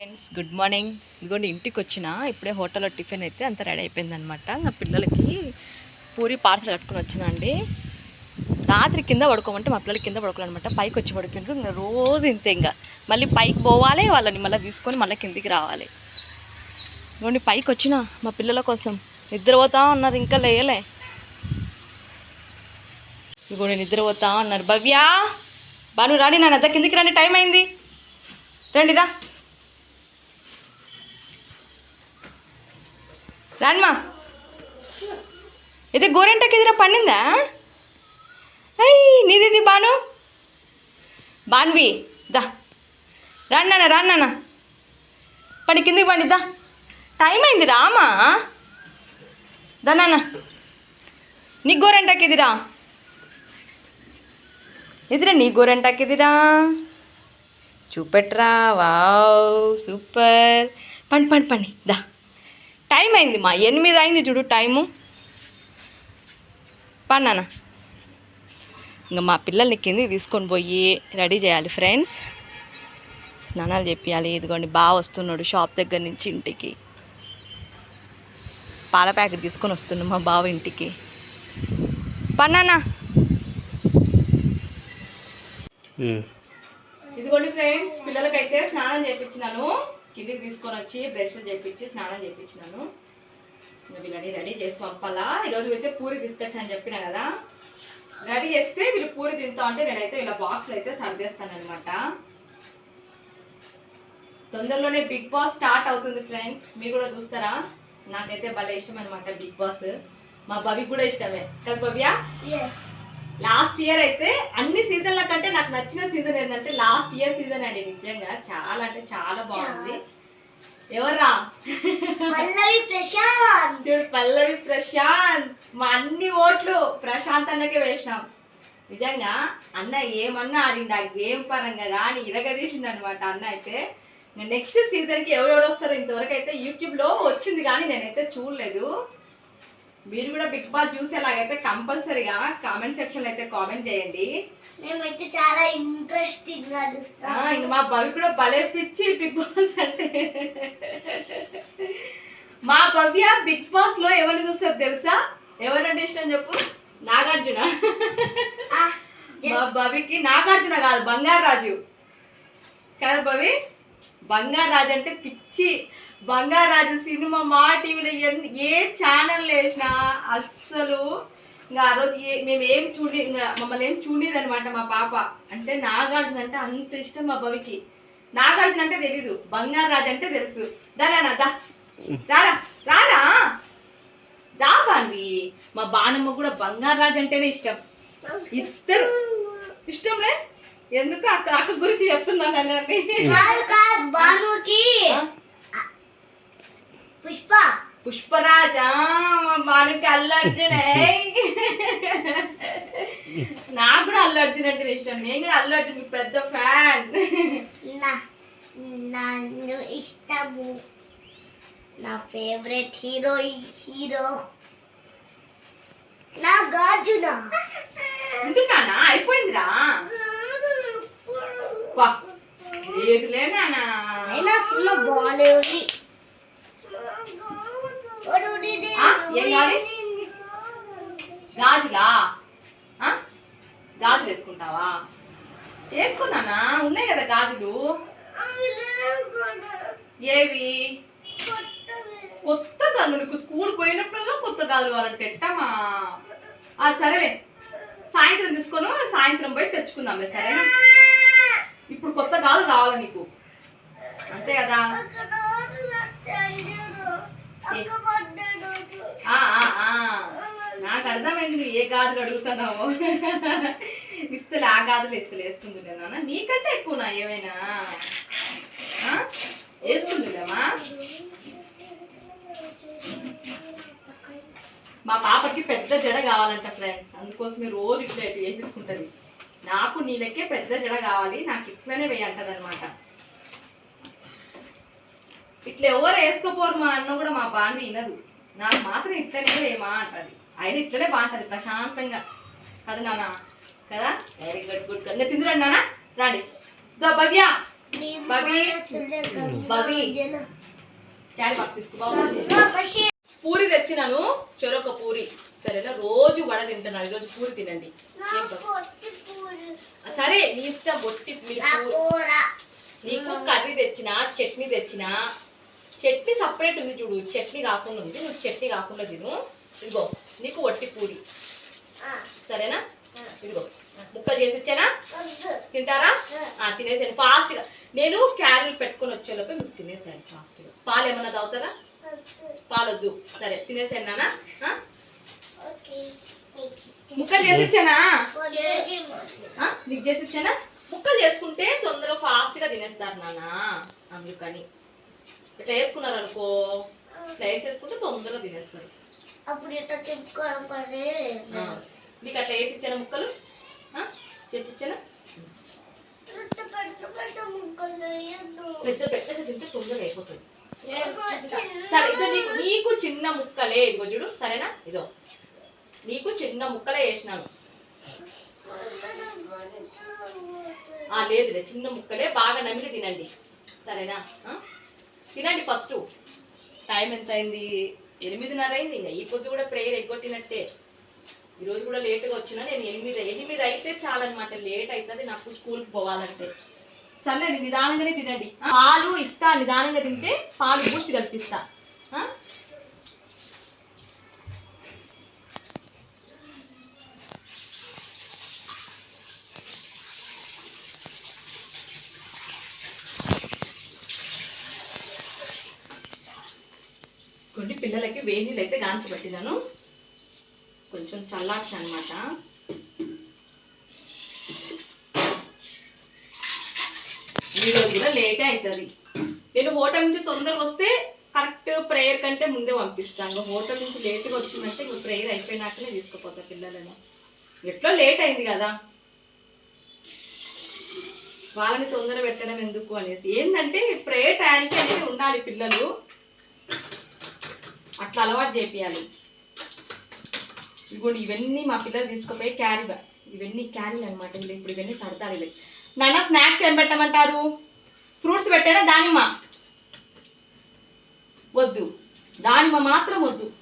Friends good morning ఇదిగోండి ఇంటికి వచ్చిన ఇప్పుడే హోటల్లో టిఫిన్ అయితే అంత రెడీ అయిపోయిందనమాట నా పిల్లలకి పూరి పార్సల్ కట్టుకుని వచ్చిన అండి. రాత్రి కింద పడుకోమంటే మా పిల్లలకి కింద పడుకోవాలన్నమాట. పైకి వచ్చి పడుకుంటారు రోజు ఇంతే ఇంకా. మళ్ళీ పైకి పోవాలి వాళ్ళని మళ్ళీ తీసుకొని మళ్ళీ కిందికి రావాలి. ఇదిగోండి పైకి వచ్చిన మా పిల్లల కోసం. నిద్రపోతా ఉన్నారు ఇంకా లేయలే. ఇదిగోండి నిద్రపోతా ఉన్నారు. భవ్య! బాను రాని నా అద్ద కిందికి రండి టైం అయింది. రండి రా. రాణ్మా. ఇది గోరెంటకి ఎదురా పండిందా? అయ్యి నీది బాను? బాన్వి దా. రాన్నానా రాన్నానా పడి కిందికి పండి దా. టైం అయింది రామా. దా నాన్న. నీ గోరెంటకి ఎదిరా. ఎదిరా నీ గోరెంటకి ఎదిరా. చూపెట్రా వావ్ సూపర్. పండి పండి పండి దా. టైం అయింది మా. ఎనిమిది అయింది చూడు టైము పన్నానా ఇంకా మా పిల్లల్ని కిందికి తీసుకొని పోయి రెడీ చేయాలి ఫ్రెండ్స్ స్నానాలు చెప్పాలి ఇదిగోండి బాగా వస్తున్నాడు షాప్ దగ్గర నుంచి ఇంటికి. పాల ప్యాకెట్ తీసుకొని వస్తున్నాడు మా బావ ఇంటికి. పన్నానా ఇదిగోండి ఫ్రెండ్స్ పిల్లలకైతే స్నానం చేయించినాను కిందికి తీసుకొని వచ్చి బ్రష్ చేపించి స్నానం చేయించినాను వీళ్ళని రెడీ చేసి పంపాలా? ఈరోజు వచ్చి పూరి తీసుకొచ్చని చెప్పిన కదా. రెడీ చేస్తే వీళ్ళు పూరి తింటా అంటే నేనైతే ఇలా బాక్స్లు అయితే సర్దేస్తాను అనమాట తొందరలోనే బిగ్ బాస్ స్టార్ట్ అవుతుంది ఫ్రెండ్స్ మీరు కూడా చూస్తారా? నాకైతే భలే ఇష్టం అనమాట బిగ్ బాస్. మా భవి కూడా ఇష్టమే. కదా భవ్య? లాస్ట్ ఇయర్ అయితే అన్ని సీజన్ల కంటే నాకు నచ్చిన సీజన్ ఏంటంటే లాస్ట్ ఇయర్ సీజన్ అండి నిజంగా. చాలా అంటే చాలా బాగుంది. ఎవర్రా? పల్లవి ప్రశాంత్. చూడు పల్లవి ప్రశాంత్. మా అన్ని ఓట్లు ప్రశాంత్ అన్నకే వేసినాం. నిజంగా అన్న ఏమన్నా ఆడింది ఆ గేమ్ పరంగా కానీ ఇరగదీసిండు అనమాట అన్న అయితే. నెక్స్ట్ సీజన్కి ఎవరెవరు వస్తారో ఇంతవరకు అయితే యూట్యూబ్లో వచ్చింది కానీ నేనైతే చూడలేదు. మీరు కూడా బిగ్ బాస్ చూసేలాగైతే కంపల్సరీగా కామెంట్ సెక్షన్లో అయితే కామెంట్ చేయండి. మేమైతే చాలా ఇంట్రెస్టింగ్గా చూస్తాం. ఇంక మా భవి కూడా భలే పిచ్చి బిగ్ బాస్ అంటే. మా భవ్య బిగ్ బాస్లో ఎవరిని చూస్తారు తెలుసా? ఎవరంటే ఇష్టం చెప్పు? నాగార్జున. మా భవికి నాగార్జున కాదు బంగారు రాజు. కదా భవి బంగారు రాజు అంటే పిచ్చి. బంగారు రాజు సినిమా మా టీవీలో ఏ ఛానల్ వేసినా అస్సలు ఇంకా ఆ రోజు ఏ మేము ఏం చూడి మమ్మల్ని ఏం చూడేది అనమాట మా పాప. అంటే నాగార్జున అంటే అంత ఇష్టం మా భవికి నాగార్జున అంటే తెలీదు బంగారు రాజు అంటే తెలుసు. దారా దా. రారా రారా? దా బాన్వి. మా బాణమ్మ కూడా బంగారు రాజు అంటేనే ఇష్టం. ఇద్దరు. ఇష్టంలే ఎందుకు అక్క అక్క గురించి చెప్తున్నాను అన్నీ? పుష్ప. పుష్పరాజా మా బాణకి అల్లు అర్జున్ నాకు కూడా అల్లు అర్జున్ అంటే ఇష్టం. నేను కూడా అల్లు అర్జున్ పెద్ద ఫ్యాన్. నన్ను ఇష్టము. నా ఫేవరెట్ హీరో హీరో. నా గార్జున ఉంటున్నానా అయిపోయిందిరా. లేదులే నానా అయినా సినిమా బాగాలేదు? ఏం కావాలి? గాజులా? గాజులు వేసుకుంటావా? వేసుకున్నానా? ఉన్నాయి కదా గాజులు. ఏవి? కొత్త గాజులు. నీకు స్కూల్ పోయినప్పుడల్లా కొత్త గాజులు కావాలంటే ఎట్టమా సరే. సరేలే సాయంత్రం తీసుకొని సాయంత్రం పోయి తెచ్చుకుందాంలే సరేనా? ఇప్పుడు కొత్త గాజులు కావాలి నీకు? అంతే కదా? నాకు అర్థమైంది నువ్వు ఏ గాజులు అడుగుతున్నావో. ఇస్తలే ఆ గాజులు ఇస్తలే వేసుకుంటుండే నాన్న. నీకంటే ఎక్కువ నా ఏమైనా? వేస్తుందిలేమా? మా పాపకి పెద్ద జడ కావాలంట ఫ్రెండ్స్ అందుకోసమే రోజు ఇట్లా ఏం వేసేసుకుంటది నాకు నీళ్ళకే పెద్ద జడ కావాలి. నాకు ఇట్లనే వేయంటది అనమాట ఇట్లా ఎవరు వేసుకోపోరు మా అన్న కూడా మా బాండి వినదు. నాకు మాత్రం ఇట్లనే వేయమా అంటది. ఆయన ఇట్లనే బాగుంటది ప్రశాంతంగా. కదా నాన్న. కదా? వెరీ గుడ్ గుడ్ ఇంకా తిందురండి నాన్న? రాండి. భవ్య. శారీ పూరి తెచ్చినాను. చెరొక పూరి. సరేనా? రోజు వడ తింటున్నాను ఈరోజు పూరి తినండి. సరే నీ ఇష్టం బొట్టి నీకు కర్రీ తెచ్చినా చట్నీ తెచ్చినా చట్నీ సపరేట్ ఉంది చూడు చట్నీ కాకుండా ఉంది. నువ్వు చట్నీ కాకుండా తిను. ఇదిగో నీకు వట్టి పూరి. సరేనా? ఇదిగో ముక్కలు చేసి ఇచ్చానా? తింటారా? తినేసాను ఫాస్ట్గా. నేను క్యారీలు పెట్టుకొని వచ్చేలోపే మీకు తినేసాను ఫాస్ట్గా. పాలు ఏమన్నా తాగుతారా? పాలొద్దు. సరే తినేసాను నాన్న ఆ? ముక్కలు చేసి ఇచ్చానా? నీకు చేసి ఇచ్చానా? ముక్కలు చేసుకుంటే తొందరగా ఫాస్ట్గా తినేస్తారు నాన్న అందుకని. ఇట్లా వేసుకున్నారు అనుకో ఇట్లా వేసేసుకుంటే తొందరగా తినేస్తారు. అప్పుడు ఇట్లా చెప్పుకోవడం ఆ. నీకు అట్లా వేసి ఇచ్చానా ముక్కలు? చేసి ఇచ్చానా? పెద్ద పెద్దగా తింటే తొందరగా అయిపోతుంది. సరే ఇదో నీకు నీకు చిన్న ముక్కలే ఇదిగో చూడు సరేనా? ఇదో నీకు చిన్న ముక్కలే వేసినాను. ఆ లేదులే చిన్న ముక్కలే బాగా నమిలి తినండి. సరేనా? తినండి ఫస్ట్. టైం ఎంత అయింది ఎనిమిదిన్నర అయింది ఇంకా ఈ పొద్దు కూడా ప్రేయర్ ఎగ్గొట్టినట్టే. ఈరోజు కూడా లేట్గా వచ్చినా నేను ఎనిమిది ఎనిమిది అయితే చాలన్నమాట. లేట్ అవుతుంది నాకు స్కూల్కి పోవాలంటే. సర్లేండి నిదానంగానే తినండి. పాలు ఇస్తా నిదానంగా తింటే పాలు బూస్ట్ కల్పిస్తా. కొన్ని పిల్లలకి వేజీలు అయితే గాంచి పెట్టినాను. కొంచెం చల్లార్చి అనమాట ఈరోజు కూడా లేటే అవుతుంది నేను హోటల్ నుంచి తొందరగా వస్తే కరెక్ట్ ప్రేయర్ కంటే ముందే పంపిస్తాను. హోటల్ నుంచి లేట్గా వచ్చిందంటే ఇంక ప్రేయర్ అయిపోయినాకనే తీసుకుపోతా పిల్లలను. ఎట్లో లేట్ అయింది కదా. వాళ్ళని తొందర పెట్టడం ఎందుకు అనేసి. ఏంటంటే ప్రేయర్ టైంకి అనేది ఉండాలి పిల్లలు. అట్లా అలవాటు చేపియాలి. ఇప్పుడు ఇవన్నీ మా పిల్లలు తీసుకుపోయి క్యారీ బ్యాగ్ ఇవన్నీ క్యారీలు అనమాట ఇప్పుడు ఇవన్నీ సర్దాలి నాన్న స్నాక్స్ ఏం పెట్టమంటారు? ఫ్రూట్స్ పెట్టారా? దానిమ్మ. వద్దు. దానిమ్మ మాత్రం వద్దు.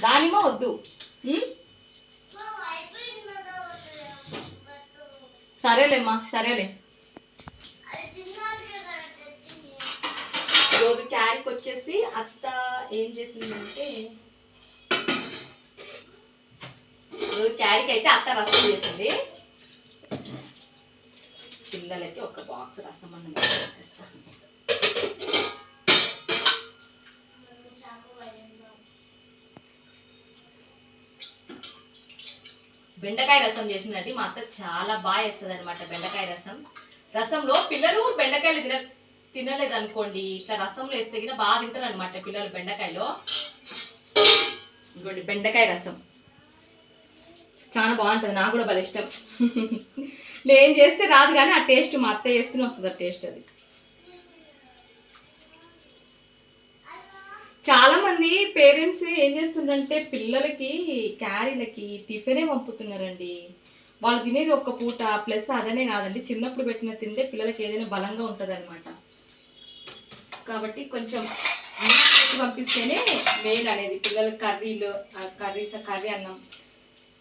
దానిమ్మ వద్దు. సరేలేమ్మా సరేలే. ఈరోజు క్యారీకి వచ్చేసి అత్త ఏం చేసిందంటే ఈరోజు క్యారీకి అయితే అత్త రసం చేసింది. పిల్లలకి ఒక బాక్స్ రసం అన్నం బెండకాయ రసం చేసిందండి మా అత్త చాలా బాగా వేస్తుంది అనమాట బెండకాయ రసం. రసంలో పిల్లలు బెండకాయలు తిన తినలేదు అనుకోండి ఇట్లా రసంలో వేస్తే కింద బాగా తింటారు అనమాట పిల్లలు బెండకాయలో. ఇంకోటి బెండకాయ రసం. చాలా బాగుంటుంది నాకు కూడా భలే ఇష్టం. నేను చేస్తే రాదు కానీ ఆ టేస్ట్ మా అత్త చేస్తూనే వస్తుంది ఆ టేస్ట్ అది. చాలా మంది పేరెంట్స్ ఏం చేస్తుండంటే పిల్లలకి క్యారీలకి టిఫినే పంపుతున్నారండి. వాళ్ళు తినేది ఒక్క పూట ప్లస్ అదనే కాదండి చిన్నప్పుడు పెట్టిన తింటే పిల్లలకి ఏదైనా బలంగా ఉంటుంది అనమాట కాబట్టి కొంచెం అన్నం పంపిస్తేనే మేలు అనేది. పిల్లలకి కర్రీలు కర్రీస్ కర్రీ అన్నం.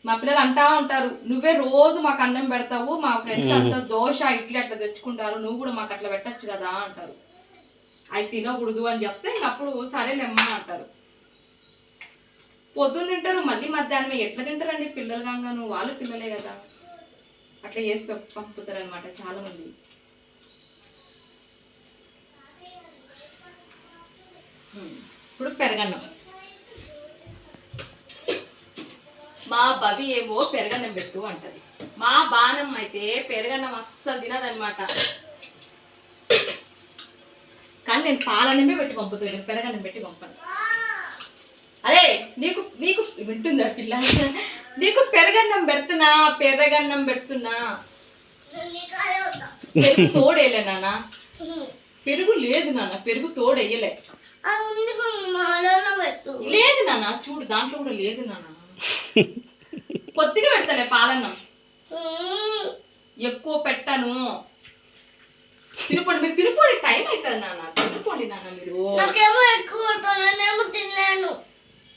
మా పిల్లలు అంటా ఉంటారు నువ్వే రోజు మాకు అన్నం పెడతావు మా ఫ్రెండ్స్ అంతా దోశ ఇడ్లీ అట్లా తెచ్చుకుంటారు నువ్వు కూడా మాకు అట్లా పెట్టచ్చు కదా అంటారు. అవి తినకూడదు అని చెప్తే అప్పుడు సరేలేమ్మా అంటారు. పొద్దున్న తింటారు మళ్ళీ మధ్యాహ్నమే. ఎట్లా తింటారండి? పిల్లలు కాగాను వాళ్ళు పిల్లలే కదా. అట్లా చేసి పంప్- పంపుతారనమాట చాలా మంది ఇప్పుడు పెరగన్నం. మా బవి ఏమో పెరగన్నం పెట్టు అంటది. మా బాణం అయితే పెరగన్నం అస్సలు తినదనమాట కానీ నేను పాలన్నమే పెట్టి పంపుతాను పెరగన్నం పెట్టి పంపను. అదే నీకు నీకు వింటుందా పిల్ల? నీకు పెరగన్నం పెడుతున్నా పెరగన్నం పెడుతున్నా. పెరుగు తోడేయలే నాన్న. పెరుగు లేదు నాన్న పెరుగు తోడేయలే లేదు నాన్న చూడు దాంట్లో కూడా లేదు నాన్న. కొద్దిగా పెడతానే పాలన్నం. ఎక్కువ పెట్టను. తినుకోండి మీరు తినుకోండి టైం అవుతుంది నాన్న. తినుకోండి నాన్న మీరు. ఎక్కువ తినలేను.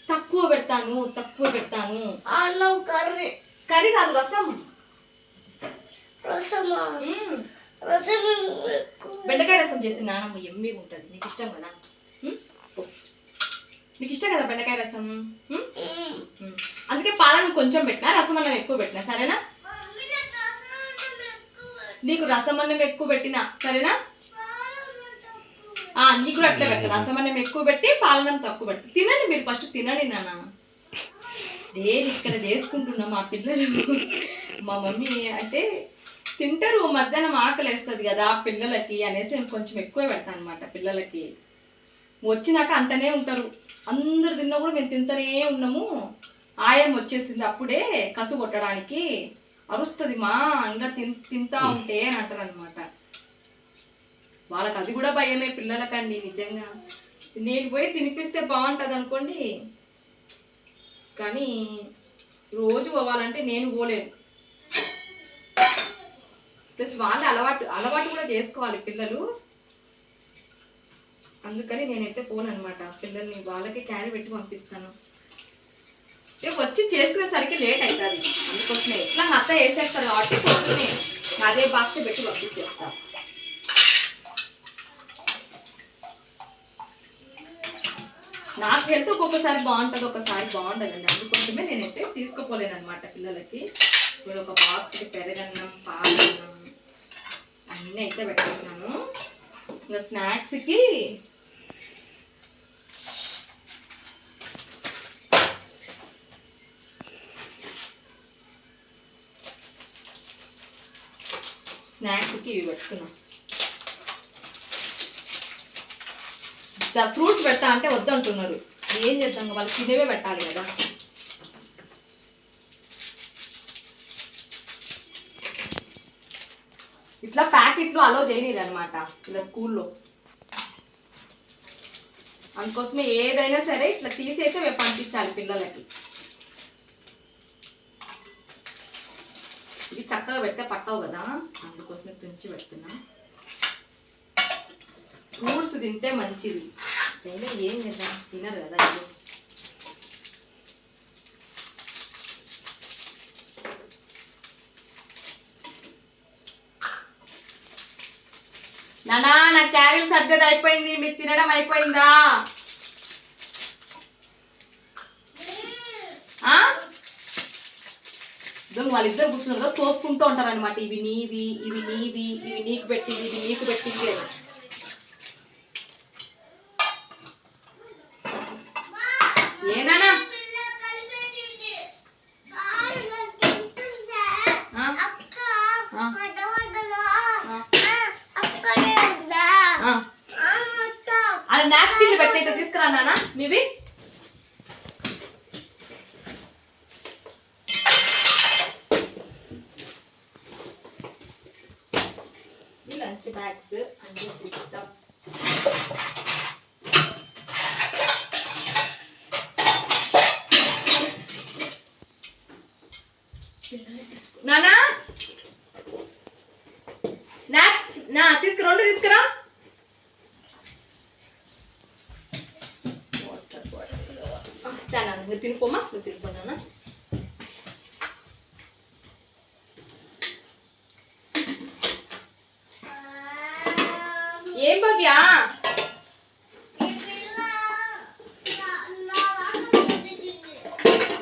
తక్కువ పెడతాను తక్కువ పెడతాను. అన్నం కర్రీ. కర్రీ కాదు రసం. రసమా. రసం బెండకాయ రసం చేస్తే నానమ్మ ఎమ్మి ఉంటుంది నీకు ఇష్టం కదా. నీకు ఇష్టం కదా బెండకాయ రసం? అందుకే పాలను కొంచెం పెట్టినా రసం అన్నం ఎక్కువ పెట్టినా సరేనా? నీకు రసం అన్నం ఎక్కువ పెట్టినా సరేనా? ఆ నీకు కూడా అట్లే పెట్ట. రసం అన్నం ఎక్కువ పెట్టి పాలనం తక్కువ పెట్టి. తినండి మీరు ఫస్ట్ తినండి నాన్న. నేను ఇక్కడ చేసుకుంటున్నా మా పిల్లలు? మా మమ్మీ అంటే తింటారు మధ్యాహ్నం ఆకలి వేస్తుంది కదా పిల్లలకి అనేసి నేను కొంచెం ఎక్కువ పెడతాను అనమాట పిల్లలకి. వచ్చినాక అంటనే ఉంటారు. అందరు తిన్నా కూడా మేము తింటనే ఉన్నాము. ఆయం వచ్చేసింది అప్పుడే కసు కొట్టడానికి. అరుస్తుంది మా ఇంకా తిన్ తింటా ఉంటే అని అంటారు అనమాట వాళ్ళకి అది కూడా భయమే పిల్లలకండి నిజంగా. నేను పోయి తినిపిస్తే బాగుంటుంది అనుకోండి. కానీ రోజు పోవాలంటే నేను పోలేను. ప్లస్ వాళ్ళు అలవాటు అలవాటు కూడా చేసుకోవాలి పిల్లలు. అందుకని నేనైతే పోను అనమాట పిల్లల్ని వాళ్ళకి క్యారీ పెట్టి పంపిస్తాను. రేపు వచ్చి చేసుకునేసరికి లేట్ అవుతుంది అందుకోసమే. ఇట్లా మా అత్త వేసేస్తారు కాబట్టి పొద్దున్నే అదే బాక్స్ పెట్టి పంపించేస్తాను నాకు హెల్త్ ఒక్కొక్కసారి బాగుంటుంది ఒకసారి బాగుండదండి. అందుకోసమే నేనైతే తీసుకుపోలేను అనమాట పిల్లలకి. ఇప్పుడు ఒక బాక్స్కి పెరగన్నం పాలన్నం అన్నీ అయితే పెట్టేసినాను. ఇంకా స్నాక్స్కి స్నాక్స్కి ఇవి పెట్టుకున్నాం ఫ్రూట్స్ పెడతా అంటే వద్దంటున్నారు. ఏం చేద్దాం? వాళ్ళు తినేవే పెట్టాలి కదా. ఇట్లా ప్యాకెట్లు అలో చేయలేదు అనమాట ఇలా స్కూల్లో. అందుకోసమే ఏదైనా సరే ఇట్లా తీసైతే మేము పంపించాలి పిల్లలకి. ఇవి చక్కగా పెడితే పట్టవు కదా అందుకోసమే తుంచి పెడుతున్నా. ఫ్రూట్స్ తింటే మంచిది. అయినా ఏం చేద్దాం తినరు కదా ఇది నానా నా క్యారెట్ సర్దది అయిపోయింది మీరు తినడం అయిపోయిందా? ఆ? ఇద్దరు వాళ్ళిద్దరు కూర్చున్నారు కదా తోసుకుంటూ ఉంటారు అనమాట ఇవి నీవి ఇవి నీవి ఇవి నీకు పెట్టింది ఇది నీకు పెట్టింది అని ఏనానా పిల్ల కలిసేది కాదు నాకు తింటుందా ఆ? అక్క ఆ. పడవడలో ఆ. అక్కడే ఉందా ఆ. ఆ మొత్తం అది నాప్కిన్లు పెట్టేట్టు తీసుకురా నాన్న మీవి ఈ లంచ్ బ్యాగ్స్ అన్ని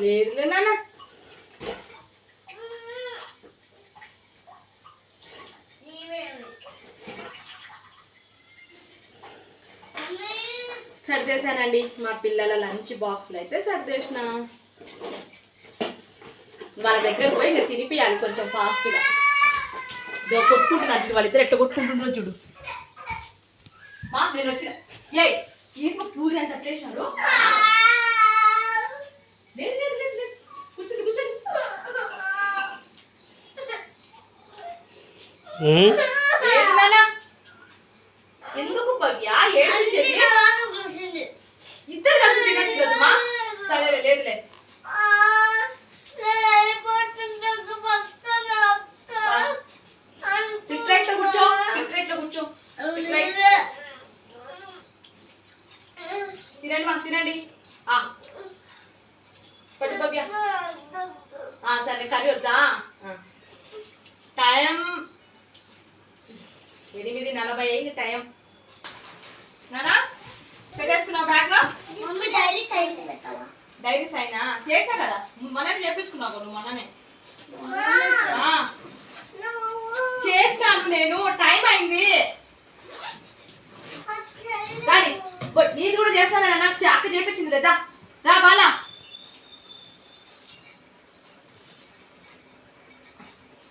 లేదులే నాన్న. సర్దేశానండి. మా పిల్లల లంచ్ బాక్స్లు అయితే సర్దేసిన. వాళ్ళ దగ్గర పోయి ఇంకా తినిపియాలి కొంచెం ఫాస్ట్గా. ఇదో కొట్టుకుంటున్నారు చూడు వాళ్ళిద్దరు ఎట్ట కొట్టుకుంటున్నారు చూడు. మా నేను వచ్చిన. ఏ ఏం పూరి అంత అట్లేసినారు లేదు లేదు లేదు లేదు కూర్చోండి కూర్చోండి లేదు నాన్న ఎందుకు భవ్య ఏడ్పించేది నా దాంట్లో కూర్చుంది. ఇద్దరు కలిసి తినొచ్చు కదమ్మా సరే లేదులే ఆ, నేను వెళ్ళిపోతుంటే వస్తాను అక్క. సిట్రెట్లో కూర్చో సిట్రెట్లో ప్లేట్లో కూర్చో తినండి మాకు తినండి ఆ, పట్టు భవ్య ఆ, సరే కర్రీ వద్దా ఆ. టైం ఎనిమిది నలభై అయింది టైం. నానా? పెట్టేసుకున్నావు సైడ్ పెట్టావా డైరీ సైనా చేసా కదా. మననే చేపించుకున్నావు నువ్వు మననే చేస్తాను నేను టైం అయింది. బట్ నీది కూడా చేస్తాను నాకు అక్క చేపించింది లేదా? రా బాలా.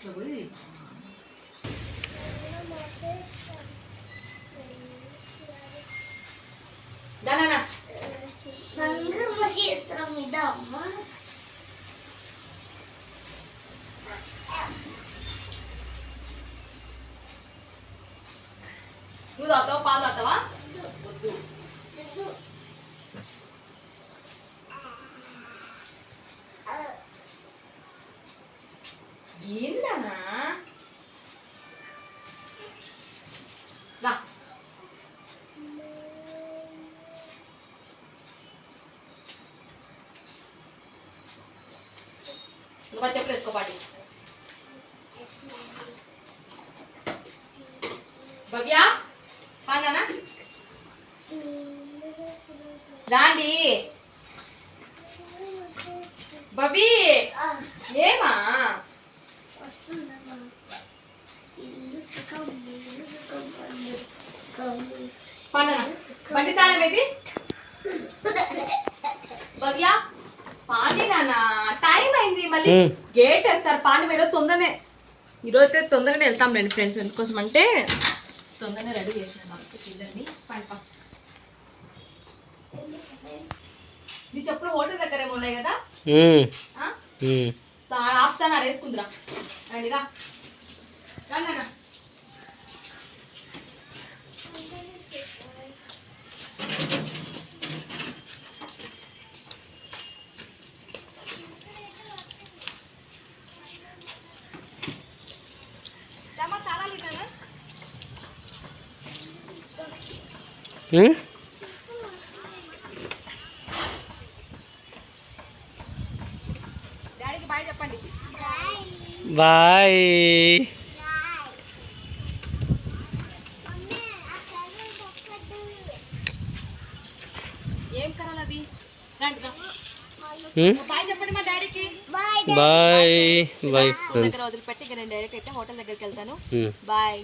దానా చేస్తాం ఇదమ్మా ఇంకా చెప్పులు వేసుకో పాటి. భవ్య పానా రాండి. బబీ ఏమా? వస్తుందమ్మా ఇల్లు సుఖం ఇల్లు సుఖం పండు సుఖం పండనా బండి తాళం ఏది భవ్య. పాండి నాన్న టైం అయింది మళ్ళీ. గేట్ వేస్తారు. పాండి మీద తొందరనే. ఈరోజు అయితే తొందరనే వెళ్తాం రండి ఫ్రెండ్స్ ఎందుకోసం అంటే తొందరనే రెడీ చేసిన నాకు పిల్లల్ని పండి పా. నీ చెప్పులు హోటల్ దగ్గర ఏమో ఉన్నాయి కదా? ఆపుతాను ఆడ వేసుకుందిరా రండి రా. రండి బాయ్ చెప్పండి. బాయ్? బాయ్ చెప్పండి మా డాడీకి. బాయ్. బాయ్. బాయ్ దగ్గర వదిలిపెట్టి నేను డైరెక్ట్ అయితే హోటల్ దగ్గరికి వెళ్తాను. బాయ్.